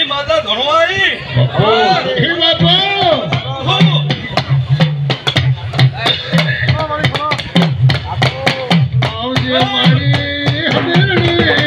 માતા ધણવાઈ.